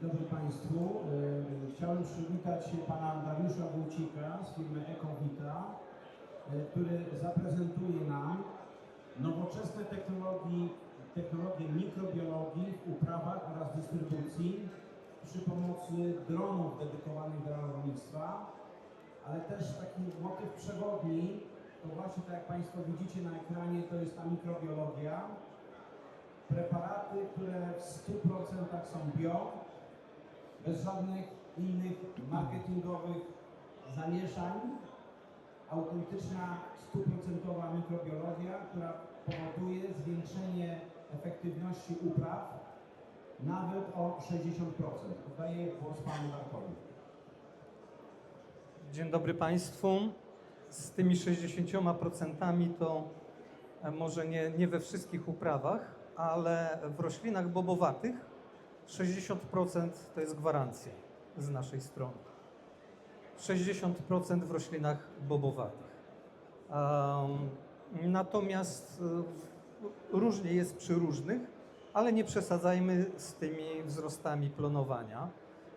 Dzień dobry Państwu. E, Chciałem przywitać pana Dariusza Wójcika z firmy Ecovita, e, który zaprezentuje nam nowoczesne technologie, technologie mikrobiologii w uprawach oraz dystrybucji przy pomocy dronów dedykowanych dla rolnictwa, ale też taki motyw przewodni, to właśnie tak jak Państwo widzicie na ekranie, to jest ta mikrobiologia. Preparaty, które w 100% są bio, bez żadnych innych marketingowych zamieszań. Autentyczna, stuprocentowa mikrobiologia, która powoduje zwiększenie efektywności upraw nawet o 60%. Oddaję głos panu Markowi. Dzień dobry Państwu. Z tymi 60% to e, może nie, nie we wszystkich uprawach, ale w roślinach bobowatych 60% to jest gwarancja z naszej strony. 60% w roślinach bobowatych. Natomiast e, różnie jest przy różnych, ale nie przesadzajmy z tymi wzrostami plonowania,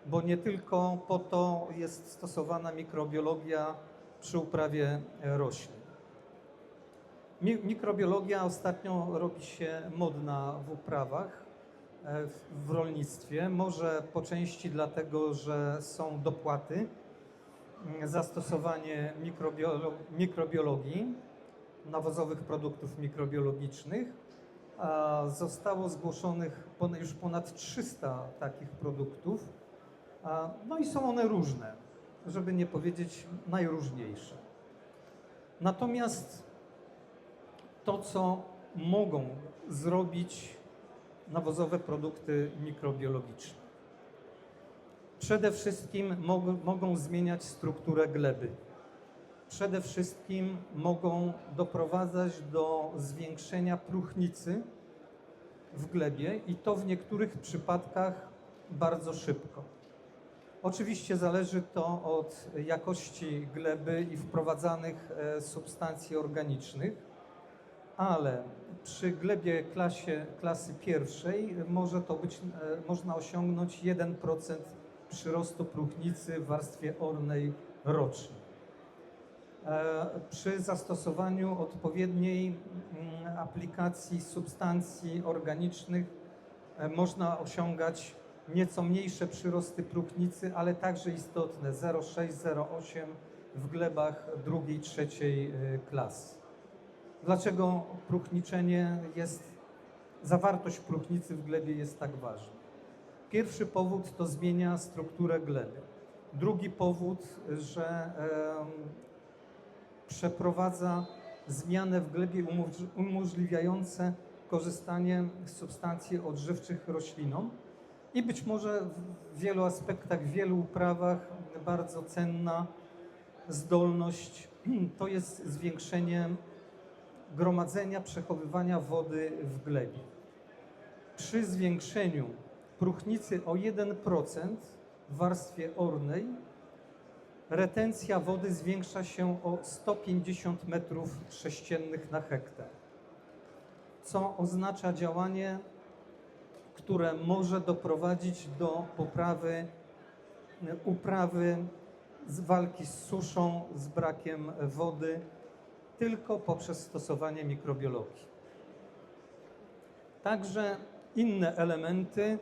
bo nie tylko po to jest stosowana mikrobiologia przy uprawie roślin. Mi- Mikrobiologia ostatnio robi się modna w uprawach, w- w rolnictwie. Może po części dlatego, że są dopłaty, mm, zastosowanie mikrobiolo- mikrobiologii, nawozowych produktów mikrobiologicznych. Zostało zgłoszonych już ponad 300 takich produktów. No i są one różne, żeby nie powiedzieć najróżniejsze. Natomiast to, co mogą zrobić nawozowe produkty mikrobiologiczne. Przede wszystkim mogą, mogą zmieniać strukturę gleby. Przede wszystkim mogą doprowadzać do zwiększenia próchnicy w glebie i to w niektórych przypadkach bardzo szybko. Oczywiście zależy to od jakości gleby i wprowadzanych e, substancji organicznych, ale przy glebie klasie, klasy pierwszej może to być, e, można osiągnąć 1% przyrostu próchnicy w warstwie ornej rocznie. Przy zastosowaniu odpowiedniej mm, aplikacji substancji organicznych e, można osiągać nieco mniejsze przyrosty próchnicy, ale także istotne 0,6-0,8 w glebach drugiej, trzeciej e, klasy. Dlaczego próchniczenie jest, zawartość próchnicy w glebie jest tak ważna? Pierwszy powód to zmienia strukturę gleby. Drugi powód, że em, przeprowadza zmianę w glebie umoż- umożliwiające korzystanie z substancji odżywczych roślinom i być może w wielu aspektach, w wielu uprawach bardzo cenna zdolność to jest zwiększenie gromadzenia, przechowywania wody w glebie. Przy zwiększeniu próchnicy o 1% w warstwie ornej retencja wody zwiększa się o 150 metrów sześciennych na hektar, co oznacza działanie, które może doprowadzić do poprawy uprawy, z walki z suszą, z brakiem wody, tylko poprzez stosowanie mikrobiologii. Także inne elementy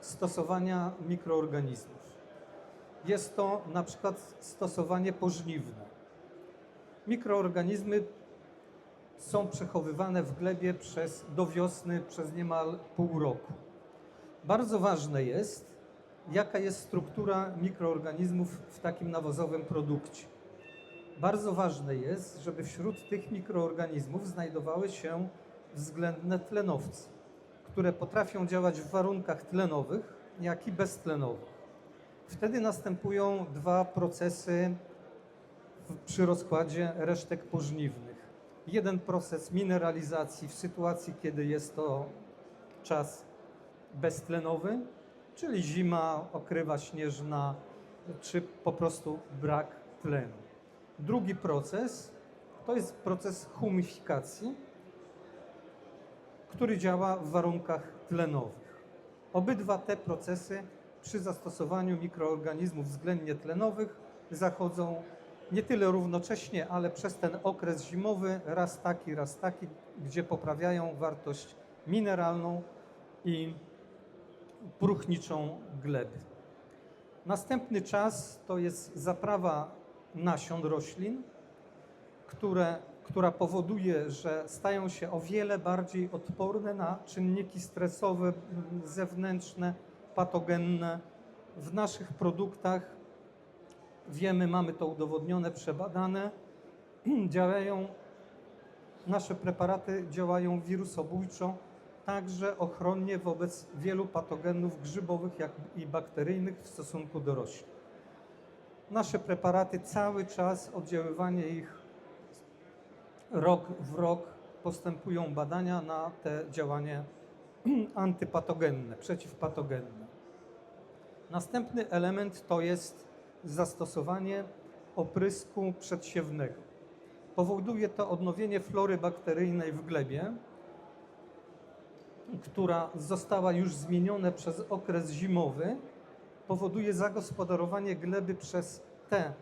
stosowania mikroorganizmów. Jest to na przykład stosowanie pożniwne. Mikroorganizmy są przechowywane w glebie przez, do wiosny przez niemal pół roku. Bardzo ważne jest, jaka jest struktura mikroorganizmów w takim nawozowym produkcie. Bardzo ważne jest, żeby wśród tych mikroorganizmów znajdowały się względne tlenowce, które potrafią działać w warunkach tlenowych, jak i beztlenowych. Wtedy następują dwa procesy przy rozkładzie resztek pożniwnych. Jeden proces mineralizacji w sytuacji, kiedy jest to czas beztlenowy, czyli zima, okrywa śnieżna, czy po prostu brak tlenu. Drugi proces to jest proces humifikacji, który działa w warunkach tlenowych. Obydwa te procesy przy zastosowaniu mikroorganizmów względnie tlenowych zachodzą nie tyle równocześnie, ale przez ten okres zimowy, raz taki, raz taki, gdzie poprawiają wartość mineralną i próchniczą gleby. Następny czas to jest zaprawa nasion roślin, które, która powoduje, że stają się o wiele bardziej odporne na czynniki stresowe, zewnętrzne, patogenne. W naszych produktach wiemy, mamy to udowodnione, przebadane, działają, nasze preparaty działają wirusobójczo, także ochronnie wobec wielu patogenów grzybowych jak i bakteryjnych w stosunku do roślin. Nasze preparaty cały czas, oddziaływanie ich rok w rok postępują badania na te działanie antypatogenne, przeciwpatogenne. Następny element to jest zastosowanie oprysku przedsiewnego. Powoduje to odnowienie flory bakteryjnej w glebie, która została już zmieniona przez okres zimowy, powoduje zagospodarowanie gleby przez te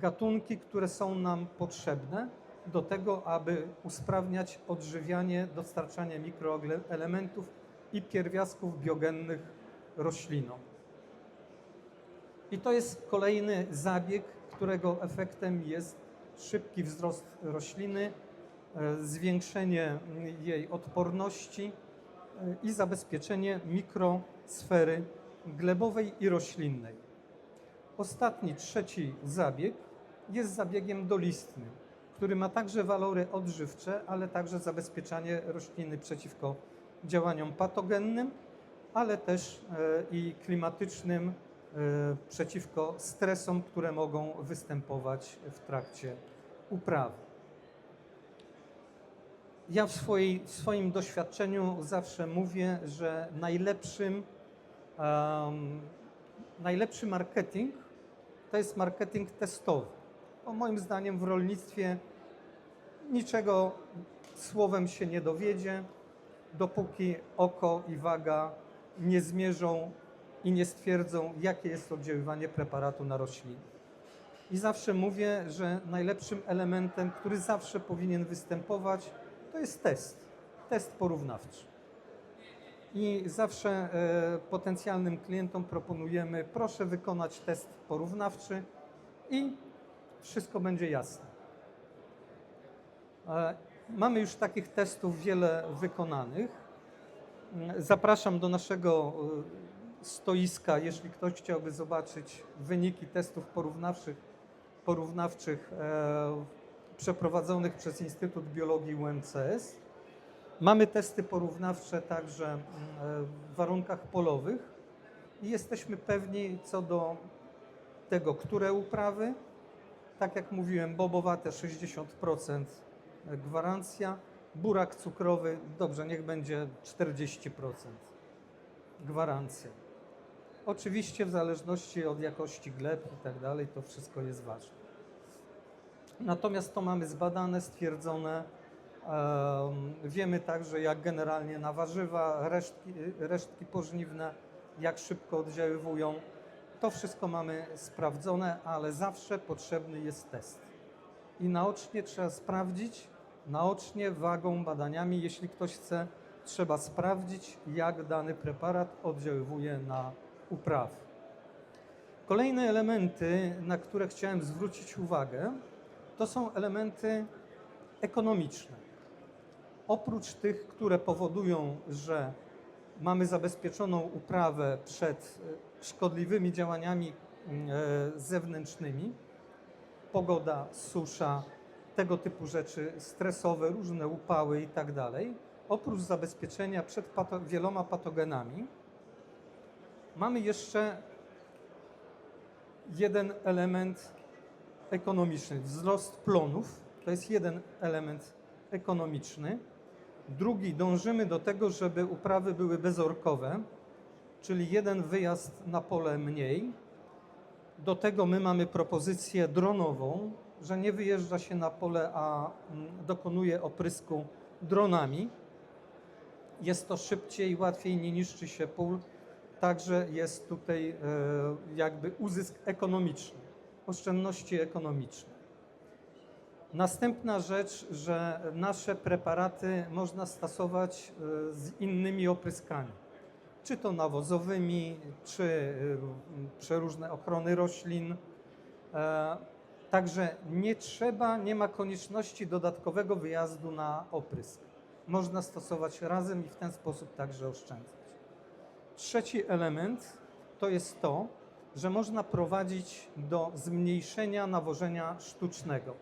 gatunki, które są nam potrzebne do tego, aby usprawniać odżywianie, dostarczanie mikroelementów i pierwiastków biogennych roślinom. I to jest kolejny zabieg, którego efektem jest szybki wzrost rośliny, e, zwiększenie jej odporności e, i zabezpieczenie mikrosfery glebowej i roślinnej. Ostatni, trzeci zabieg jest zabiegiem dolistnym, który ma także walory odżywcze, ale także zabezpieczanie rośliny przeciwko działaniom patogennym, ale też e, i klimatycznym, e, przeciwko stresom, które mogą występować w trakcie uprawy. Ja w, swojej, w swoim doświadczeniu zawsze mówię, że najlepszym, em, najlepszy marketing to jest marketing testowy. Bo moim zdaniem w rolnictwie niczego słowem się nie dowiedzie, dopóki oko i waga nie zmierzą i nie stwierdzą, jakie jest oddziaływanie preparatu na rośliny. I zawsze mówię, że najlepszym elementem, który zawsze powinien występować, to jest test. Test porównawczy. I zawsze e, potencjalnym klientom proponujemy, proszę wykonać test porównawczy i wszystko będzie jasne. E, Mamy już takich testów wiele wykonanych. Mm, Zapraszam do naszego e, stoiska, jeśli ktoś chciałby zobaczyć wyniki testów porównawczych, porównawczych przeprowadzonych przez Instytut Biologii UMCS. Mamy testy porównawcze także mm, e, w warunkach polowych i jesteśmy pewni co do tego, które uprawy, tak jak mówiłem, bobowate 60% gwarancja, burak cukrowy, dobrze, niech będzie 40% gwarancja. Oczywiście w zależności od jakości gleb i tak dalej, to wszystko jest ważne. Natomiast to mamy zbadane, stwierdzone. Em, Wiemy także, jak generalnie na warzywa, resztki, resztki pożniwne, jak szybko oddziaływują. To wszystko mamy sprawdzone, ale zawsze potrzebny jest test. I naocznie trzeba sprawdzić, naocznie, wagą, badaniami, jeśli ktoś chce, trzeba sprawdzić, jak dany preparat oddziaływuje na uprawy. Kolejne elementy, na które chciałem zwrócić uwagę, to są elementy ekonomiczne. Oprócz tych, które powodują, że mamy zabezpieczoną uprawę przed e, szkodliwymi działaniami mm, e, zewnętrznymi, pogoda, susza, tego typu rzeczy stresowe, różne upały i tak dalej, oprócz zabezpieczenia przed pato wieloma patogenami, mamy jeszcze jeden element ekonomiczny. Wzrost plonów to jest jeden element ekonomiczny. Drugi, dążymy do tego, żeby uprawy były bezorkowe, czyli jeden wyjazd na pole mniej. Do tego my mamy propozycję dronową, że nie wyjeżdża się na pole, a mm, dokonuje oprysku dronami. Jest to szybciej, łatwiej, nie niszczy się pól także jest tutaj e, jakby uzysk ekonomiczny, oszczędności ekonomiczne. Następna rzecz, że nasze preparaty można stosować e, z innymi opryskami, czy to nawozowymi, czy e, przeróżne ochrony roślin. E, Także nie trzeba, nie ma konieczności dodatkowego wyjazdu na oprysk. Można stosować razem i w ten sposób także oszczędzać. Trzeci element to jest to, że można prowadzić do zmniejszenia nawożenia sztucznego.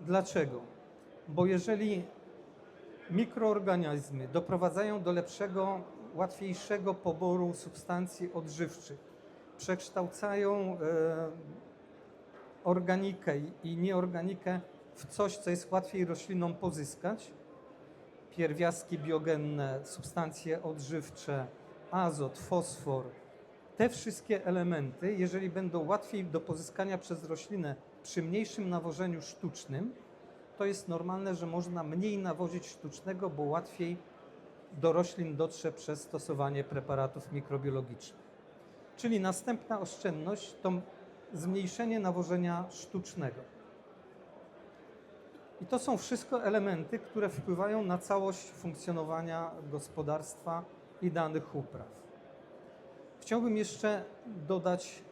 Dlaczego? Bo jeżeli mikroorganizmy doprowadzają do lepszego, łatwiejszego poboru substancji odżywczych, przekształcają e, organikę i- nieorganikę w coś, co jest łatwiej roślinom pozyskać, pierwiastki biogenne, substancje odżywcze, azot, fosfor, te wszystkie elementy, jeżeli będą łatwiej do pozyskania przez roślinę przy mniejszym nawożeniu sztucznym, to jest normalne, że można mniej nawozić sztucznego, bo łatwiej do roślin dotrze przez stosowanie preparatów mikrobiologicznych. Czyli następna oszczędność to zmniejszenie nawożenia sztucznego. I to są wszystko elementy, które wpływają na całość funkcjonowania gospodarstwa i danych upraw. Chciałbym jeszcze dodać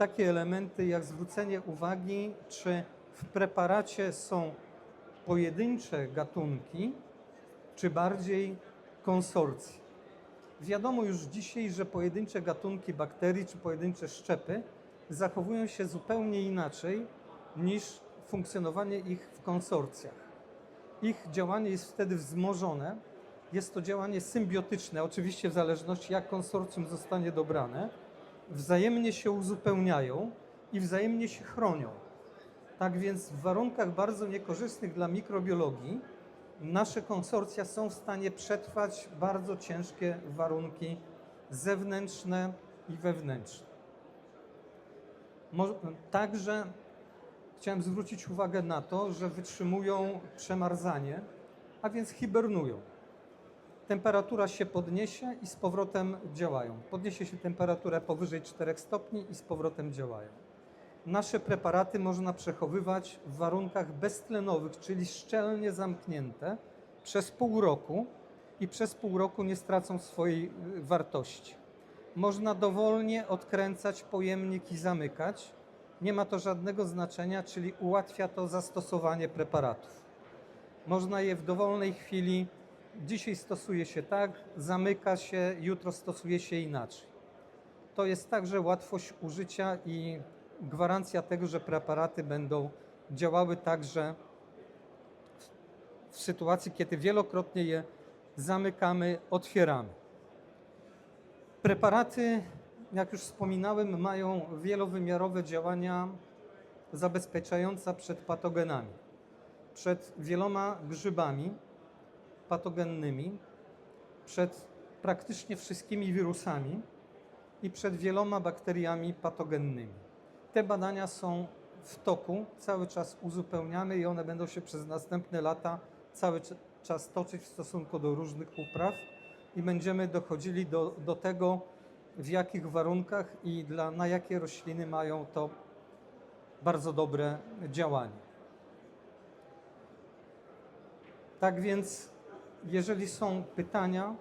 takie elementy, jak zwrócenie uwagi, czy w preparacie są pojedyncze gatunki, czy bardziej konsorcje. Wiadomo już dzisiaj, że pojedyncze gatunki bakterii czy pojedyncze szczepy zachowują się zupełnie inaczej niż funkcjonowanie ich w konsorcjach. Ich działanie jest wtedy wzmożone. Jest to działanie symbiotyczne, oczywiście w zależności jak konsorcjum zostanie dobrane. Wzajemnie się uzupełniają i wzajemnie się chronią. Tak więc w warunkach bardzo niekorzystnych dla mikrobiologii nasze konsorcja są w stanie przetrwać bardzo ciężkie warunki zewnętrzne i wewnętrzne. Także chciałem zwrócić uwagę na to, że wytrzymują przemarzanie, a więc hibernują. Temperatura się podniesie i z powrotem działają. Podniesie się temperaturę powyżej 4 stopni i z powrotem działają. Nasze preparaty można przechowywać w warunkach beztlenowych, czyli szczelnie zamknięte przez pół roku i przez pół roku nie stracą swojej y, wartości. Można dowolnie odkręcać pojemnik i zamykać. Nie ma to żadnego znaczenia, czyli ułatwia to zastosowanie preparatów. Można je w dowolnej chwili, dzisiaj stosuje się tak, zamyka się, jutro stosuje się inaczej. To jest także łatwość użycia i gwarancja tego, że preparaty będą działały także w sytuacji, kiedy wielokrotnie je zamykamy, otwieramy. Preparaty, jak już wspominałem, mają wielowymiarowe działania zabezpieczające przed patogenami, przed wieloma grzybami patogennymi, przed praktycznie wszystkimi wirusami i przed wieloma bakteriami patogennymi. Te badania są w toku, cały czas uzupełniamy i one będą się przez następne lata cały cz- czas toczyć w stosunku do różnych upraw i będziemy dochodzili do, do tego, w jakich warunkach i dla, na jakie rośliny mają to bardzo dobre działanie. Tak więc, jeżeli są pytania,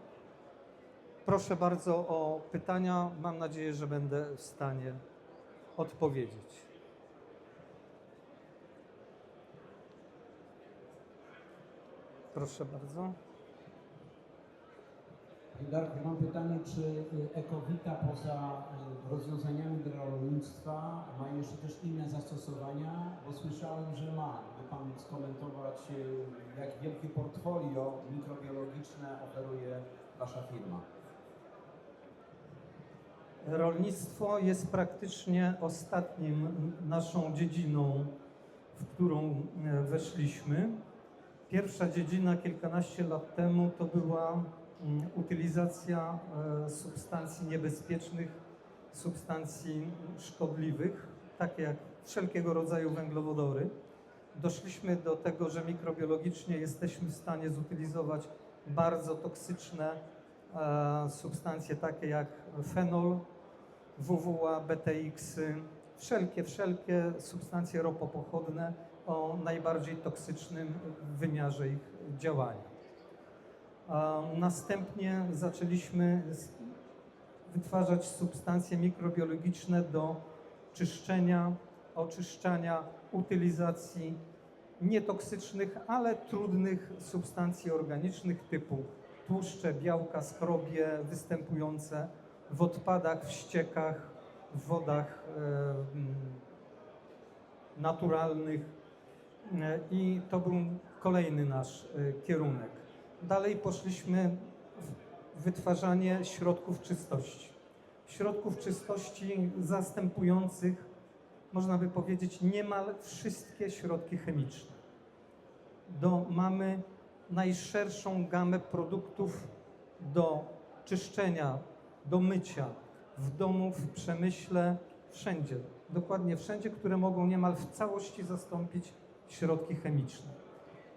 proszę bardzo o pytania. Mam nadzieję, że będę w stanie odpowiedzieć. Proszę bardzo. Darku, mam pytanie, czy y, Ekowita poza y, rozwiązaniami dla rolnictwa ma jeszcze też inne zastosowania? Bo słyszałem, że ma. By Pan skomentować, y, jak wielkie portfolio mikrobiologiczne oferuje Wasza firma? Rolnictwo jest praktycznie ostatnim naszą dziedziną, w którą e, weszliśmy. Pierwsza dziedzina kilkanaście lat temu to była utylizacja e, substancji niebezpiecznych, substancji szkodliwych, takie jak wszelkiego rodzaju węglowodory. Doszliśmy do tego, że mikrobiologicznie jesteśmy w stanie zutylizować bardzo toksyczne e, substancje takie jak fenol, WWA, BTX, -y, wszelkie, wszelkie substancje ropopochodne o najbardziej toksycznym wymiarze ich działania. Następnie zaczęliśmy wytwarzać substancje mikrobiologiczne do czyszczenia, oczyszczania, utylizacji nietoksycznych, ale trudnych substancji organicznych typu tłuszcze, białka, skrobie występujące w odpadach, w ściekach, w wodach e, mm, naturalnych. E, I to był kolejny nasz e, kierunek. Dalej poszliśmy w wytwarzanie środków czystości. Środków czystości zastępujących, można by powiedzieć, niemal wszystkie środki chemiczne. Do, mamy najszerszą gamę produktów do czyszczenia, do mycia w domu, w przemyśle, wszędzie. Dokładnie wszędzie, które mogą niemal w całości zastąpić środki chemiczne.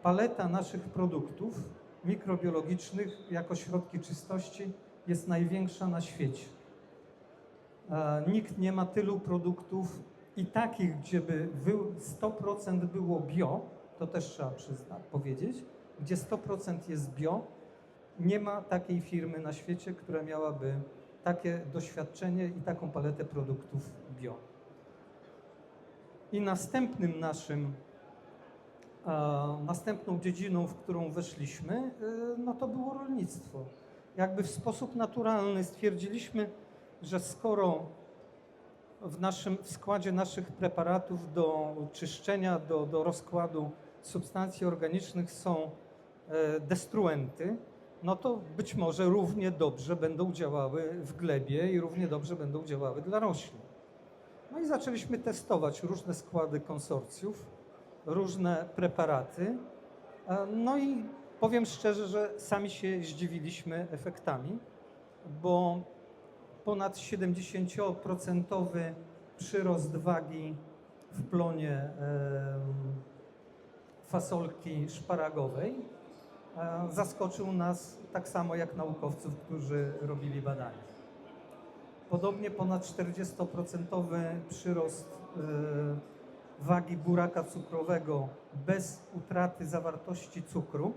Paleta naszych produktów mikrobiologicznych jako środki czystości jest największa na świecie. E, Nikt nie ma tylu produktów i takich, gdzie by był 100% było bio, to też trzeba przyznać, powiedzieć, gdzie 100% jest bio, nie ma takiej firmy na świecie, która miałaby takie doświadczenie i taką paletę produktów bio. I następnym naszym, następną dziedziną, w którą weszliśmy, e, no to było rolnictwo. Jakby w sposób naturalny stwierdziliśmy, że skoro w naszym w składzie naszych preparatów do czyszczenia, do, do rozkładu substancji organicznych są e, destruenty, no to być może równie dobrze będą działały w glebie i równie dobrze będą działały dla roślin. No i zaczęliśmy testować różne składy konsorcjów, różne preparaty. E, No i powiem szczerze, że sami się zdziwiliśmy efektami, bo ponad 70% przyrost wagi w plonie fasolki szparagowej e, zaskoczył nas tak samo jak naukowców, którzy robili badania. Podobnie ponad 40% przyrost e, wagi buraka cukrowego bez utraty zawartości cukru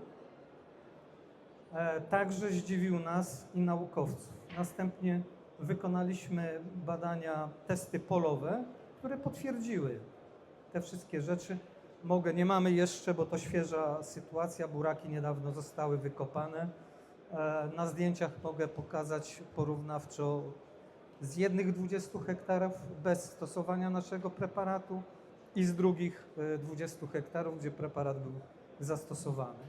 e, także zdziwił nas i naukowców. Następnie wykonaliśmy badania, testy polowe, które potwierdziły te wszystkie rzeczy. Mogę, nie mamy jeszcze, bo to świeża sytuacja, buraki niedawno zostały wykopane. E, Na zdjęciach mogę pokazać porównawczo z jednych 20 hektarów bez stosowania naszego preparatu i z drugich e, 20 hektarów, gdzie preparat był zastosowany.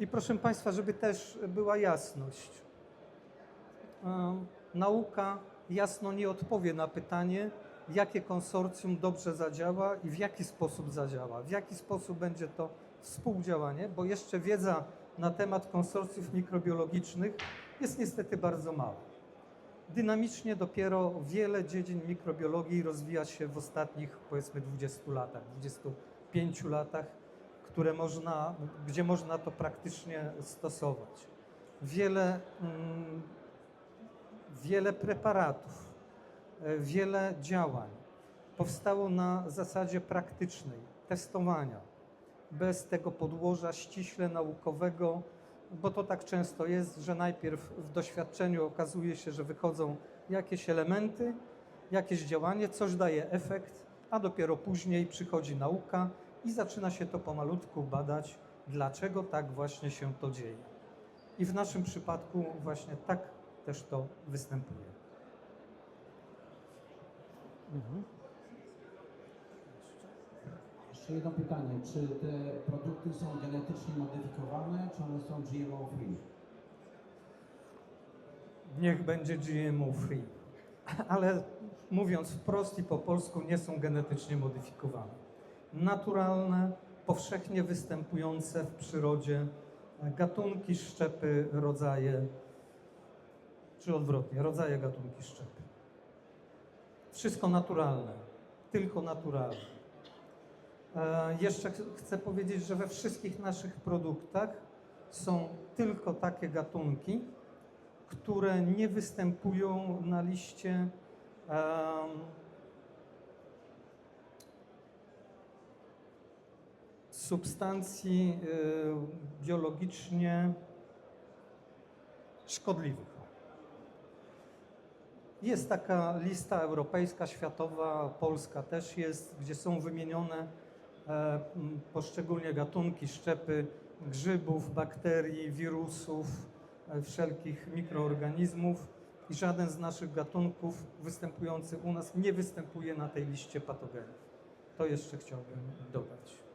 I proszę Państwa, żeby też była jasność. E, Nauka jasno nie odpowie na pytanie, jakie konsorcjum dobrze zadziała i w jaki sposób zadziała, w jaki sposób będzie to współdziałanie, bo jeszcze wiedza na temat konsorcjów mikrobiologicznych jest niestety bardzo mała. Dynamicznie dopiero wiele dziedzin mikrobiologii rozwija się w ostatnich powiedzmy 20 latach, 25 latach, które można, gdzie można to praktycznie stosować. Wiele, mm, wiele preparatów, wiele działań powstało na zasadzie praktycznej, testowania, bez tego podłoża ściśle naukowego, bo to tak często jest, że najpierw w doświadczeniu okazuje się, że wychodzą jakieś elementy, jakieś działanie, coś daje efekt, a dopiero później przychodzi nauka i zaczyna się to pomalutku badać, dlaczego tak właśnie się to dzieje. I w naszym przypadku właśnie tak też to występuje. Jeszcze jedno pytanie. Czy te produkty są genetycznie modyfikowane, czy one są GMO free? Niech będzie GMO free. Ale mówiąc wprost i po polsku, nie są genetycznie modyfikowane. Naturalne, powszechnie występujące w przyrodzie gatunki, szczepy, rodzaje, czy odwrotnie, rodzaje, gatunki, szczepy. Wszystko naturalne, tylko naturalne. E, Jeszcze ch- chcę powiedzieć, że we wszystkich naszych produktach są tylko takie gatunki, które nie występują na liście substancji y, biologicznie szkodliwych. Jest taka lista europejska, światowa, polska też jest, gdzie są wymienione e, m, poszczególnie gatunki, szczepy grzybów, bakterii, wirusów, e, wszelkich mikroorganizmów i żaden z naszych gatunków występujący u nas nie występuje na tej liście patogenów. To jeszcze chciałbym dodać.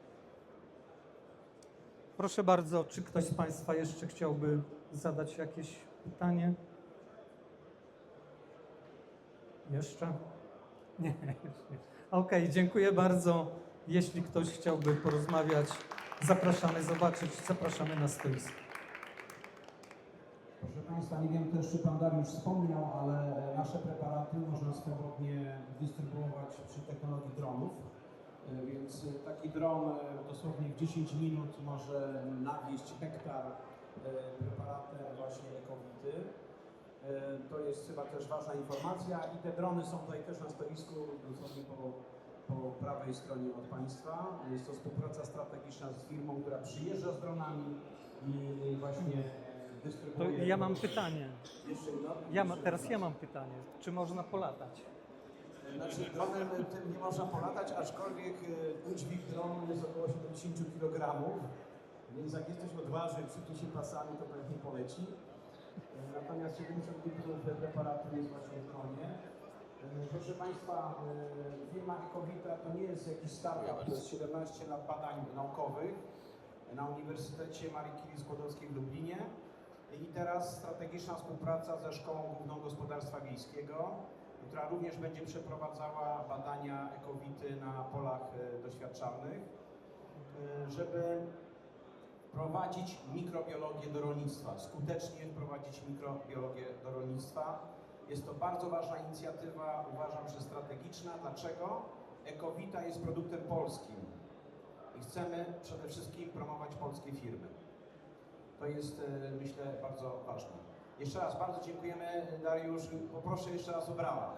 Proszę bardzo, czy ktoś z Państwa jeszcze chciałby zadać jakieś pytanie? Jeszcze? Nie. Okej, dziękuję bardzo. Jeśli ktoś chciałby porozmawiać, zapraszamy zobaczyć, zapraszamy na stoisko. Proszę Państwa, nie wiem też, czy Pan Dariusz wspomniał, ale e, nasze preparaty można swobodnie dystrybuować przy technologii dronów. E, Więc e, taki dron dosłownie w 10 minut może nawieźć hektar preparatem właśnie ekowity. To jest chyba też ważna informacja i te drony są tutaj też na stoisku, dosłownie po, po prawej stronie od Państwa. Jest to współpraca strategiczna z firmą, która przyjeżdża z dronami i właśnie To dystrybuuje. ja mam pytanie. Jeszcze jedno? Ja ma, teraz ja mam pytanie. Czy można polatać? Znaczy dronem tym nie można polatać, aczkolwiek e, udźwig dronu jest około 70 kg, więc jak jesteś odważny, przytnie się pasami, to pewnie poleci. E, Natomiast 70 litrów preparatu jest właśnie w dronie. Proszę Państwa, e, firma Ecovita to nie jest jakiś startup, to jest 17 lat badań naukowych na Uniwersytecie Marii Curie Skłodowskiej w Lublinie. I teraz strategiczna współpraca ze Szkołą Główną Gospodarstwa Wiejskiego, która również będzie przeprowadzała badania ekowity na polach e, doświadczalnych, e, żeby wprowadzić mikrobiologię do rolnictwa, skutecznie wprowadzić mikrobiologię do rolnictwa. Jest to bardzo ważna inicjatywa, uważam, że strategiczna. Dlaczego? Ekowita jest produktem polskim i chcemy przede wszystkim promować polskie firmy. To jest, e, myślę, bardzo ważne. Jeszcze raz bardzo dziękujemy, Dariusz. Poproszę jeszcze raz o brawa.